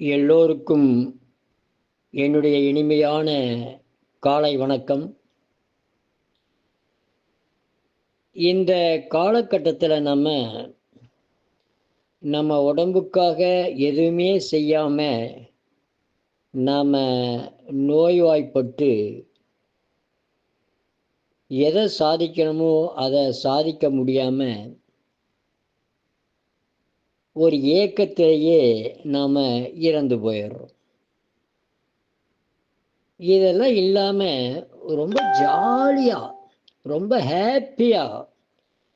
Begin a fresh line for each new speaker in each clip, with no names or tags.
எல்லோருக்கும் என்னுடைய இனிமையான காலை வணக்கம். இந்த காலகட்டத்தில் நம்ம நம்ம உடம்புக்காக எதுவுமே செய்யாமல் நாம் நோய்வாய்ப்பட்டு எதை சாதிக்கணுமோ அதை சாதிக்க முடியாமல் ஒரு ஏக்கத்திலேயே நாம் இறந்து போயிடுறோம். இதெல்லாம் இல்லாமல் ரொம்ப ஜாலியாக ரொம்ப ஹாப்பியாக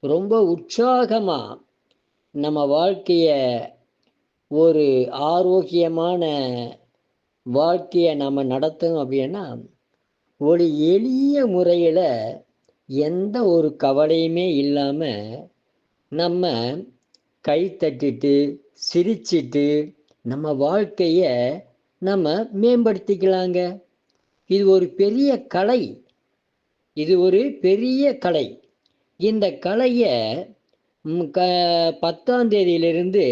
ரொம்ப உற்சாகமாக நம்ம வாழ்க்கையை ஒரு ஆரோக்கியமான வாழ்க்கையை நம்ம நடத்தணும் அப்படின்னா ஒரு எளிய முறையில் எந்த ஒரு கவலையுமே இல்லாமல் நம்ம கை தட்டிட்டு சிரிச்சிட்டு நம்ம வாழ்க்கையை நம்ம மேம்படுத்திக்கலாங்க. இது ஒரு பெரிய கலை. இது ஒரு பெரிய கலை. இந்த கலையை க பத்தாம் தேதியிலிருந்து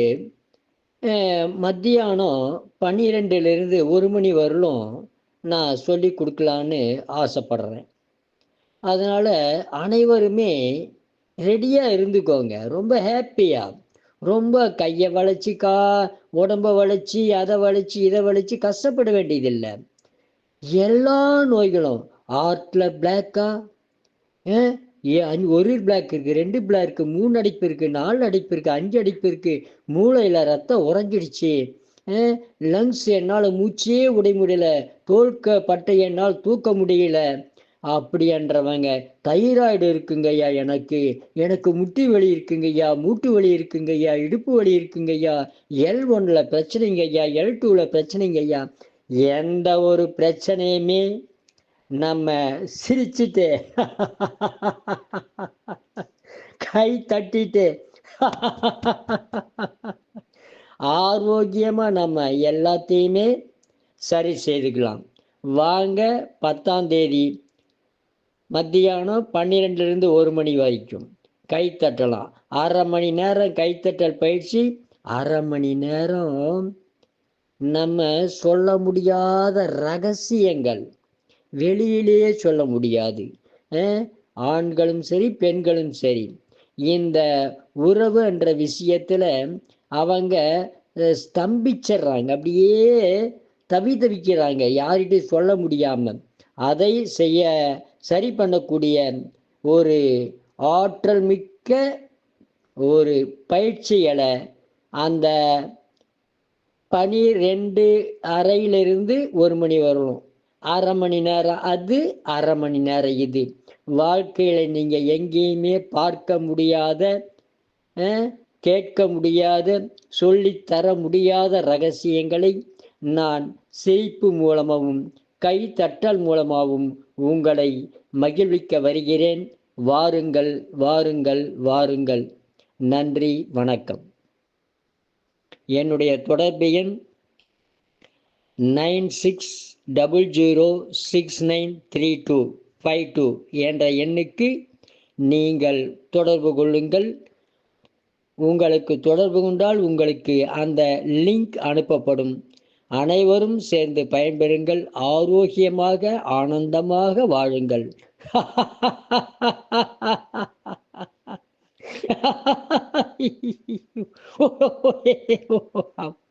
மத்தியானம் பன்னிரெண்டுலேருந்து ஒரு மணி வரலும் நான் சொல்லி கொடுக்கலான்னு ஆசைப்படுறேன். அதனால் அனைவருமே ரெடியாக இருந்துக்கோங்க. ரொம்ப ஹாப்பியாக ரொம்ப கையை வளைச்சி கா உடம்ப வளைச்சி அதை வளைச்சி இதை வளைச்சி கஷ்டப்பட வேண்டியதில்லை. எல்லா நோய்களும் ஆர்ட்ல பிளாக்கா ஒரு பிளாக் இருக்குது ரெண்டு பிளாக் இருக்குது மூணு அடிப்பு இருக்குது நாலு அடிப்பு இருக்குது அஞ்சு அடிப்பு இருக்குது மூளையில் ரத்தம் உறைஞ்சிடுச்சு. லங்ஸ் என்னால் மூச்சே உடை முடியல தோல்க பட்டை என்னால் தூக்க முடியல. அப்படின்றவங்க தைராய்டு இருக்குங்கய்யா எனக்கு. எனக்கு முட்டி வலி இருக்குங்கய்யா மூட்டு வலி இருக்குங்கய்யா இடுப்பு வலி இருக்குங்கய்யா எல் ஒன்ல பிரச்சனைங்கய்யா எல் டூவில் பிரச்சனைங்கய்யா. எந்த ஒரு பிரச்சனையுமே நம்ம சிரிச்சுட்டு கை தட்டிட்டு ஆரோக்கியமாக நம்ம எல்லாத்தையுமே சரி செய்துக்கலாம். வாங்க பத்தாம் தேதி மத்தியானம் பன்னிரெண்டுலேருந்து ஒரு மணி வரைக்கும். கை தட்டலாம். அரை மணி நேரம் கைத்தட்டல் பயிற்சி. அரை மணி நேரம் நம்ம சொல்ல முடியாத ரகசியங்கள். வெளியிலேயே சொல்ல முடியாது. ஆண்களும் சரி பெண்களும் சரி. இந்த உறவு என்ற விஷயத்தில் அவங்க ஸ்தம்பிச்சிடுறாங்க அப்படியே தவி தவிக்கிறாங்க யார்கிட்டையும் சொல்ல முடியாமல் அதை செய்ய சரி பண்ணக்கூடிய ஒரு ஆற்றல் மிக்க ஒரு பயிற்சிகளை அந்த பனிரெண்டு அறையிலிருந்து ஒரு மணி வரணும் அரை மணி நேரம் அது அரை மணி நேரம் இது. வாழ்க்கையில் நீங்கள் எங்கேயுமே பார்க்க முடியாத கேட்க முடியாத சொல்லித்தர முடியாத ரகசியங்களை நான் சிரிப்பு மூலமாகவும் கை தட்டல் மூலமாகவும் உங்களை மகிழ்விக்க வருகிறேன். வாருங்கள் வாருங்கள் வாருங்கள். நன்றி வணக்கம். என்னுடைய தொடர்பு எண் nine six double zero six nine three two five two என்ற எண்ணுக்கு நீங்கள் தொடர்பு கொள்ளுங்கள். உங்களுக்கு தொடர்பு கொண்டால் உங்களுக்கு அந்த லிங்க் அனுப்பப்படும். அனைவரும் சேர்ந்து பயன்பெறுங்கள். ஆரோக்கியமாக ஆனந்தமாக வாழுங்கள்.